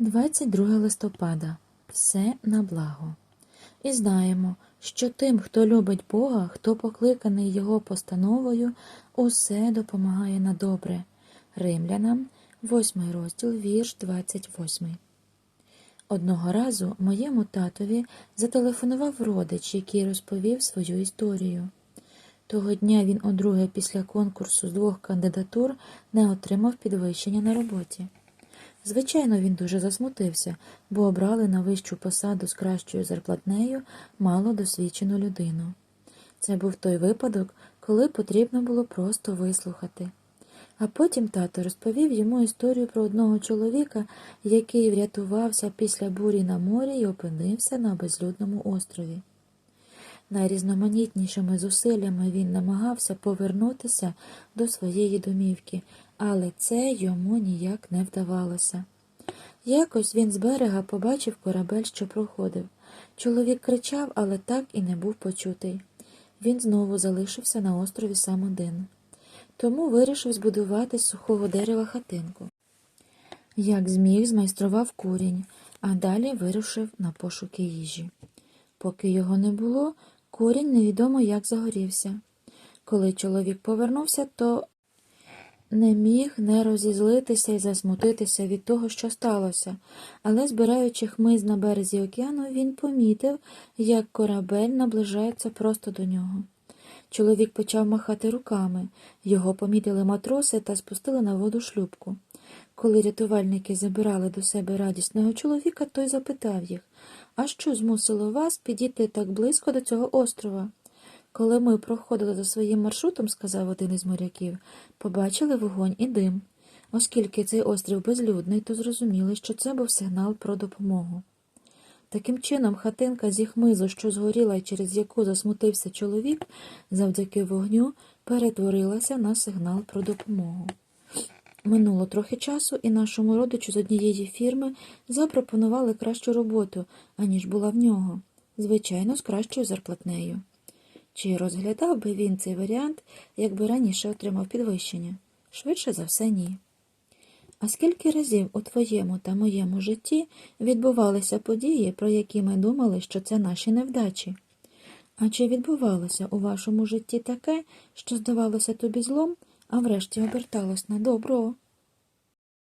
22 листопада. Все на благо. І знаємо, що тим, хто любить Бога, хто покликаний Його постановою, усе допомагає на добре. Римлянам, 8 розділ, вірш 28. Одного разу моєму татові зателефонував родич, який розповів свою історію. Того дня він удруге після конкурсу з двох кандидатур не отримав підвищення на роботі. Звичайно, він дуже засмутився, бо обрали на вищу посаду з кращою зарплатнею мало досвідчену людину. Це був той випадок, коли потрібно було просто вислухати. А потім тато розповів йому історію про одного чоловіка, який врятувався після бурі на морі і опинився на безлюдному острові. Найрізноманітнішими зусиллями він намагався повернутися до своєї домівки, але це йому ніяк не вдавалося. Якось він з берега побачив корабель, що проходив. Чоловік кричав, але так і не був почутий. Він знову залишився на острові сам один. Тому вирішив збудувати з сухого дерева хатинку. Як зміг, змайстрував курінь, а далі вирушив на пошуки їжі. Поки його не було, курінь невідомо як загорівся. Коли чоловік повернувся, то не міг не розізлитися і засмутитися від того, що сталося, але, збираючи хмиз на березі океану, він помітив, як корабель наближається просто до нього. Чоловік почав махати руками, його помітили матроси та спустили на воду шлюпку. Коли рятувальники забирали до себе радісного чоловіка, той запитав їх А що змусило вас підійти так близько до цього острова? Коли ми проходили за своїм маршрутом, сказав один із моряків, побачили вогонь і дим. Оскільки цей острів безлюдний, то зрозуміли, що це був сигнал про допомогу. Таким чином, хатинка зі хмизу, що згоріла і через яку засмутився чоловік, завдяки вогню перетворилася на сигнал про допомогу. Минуло трохи часу, і нашому родичу з однієї фірми запропонували кращу роботу, аніж була в нього, звичайно, з кращою зарплатнею. Чи розглядав би він цей варіант, якби раніше отримав підвищення? Швидше за все, ні. А скільки разів у твоєму та моєму житті відбувалися події, про які ми думали, що це наші невдачі? А чи відбувалося у вашому житті таке, що здавалося тобі злом, а врешті оберталось на добро?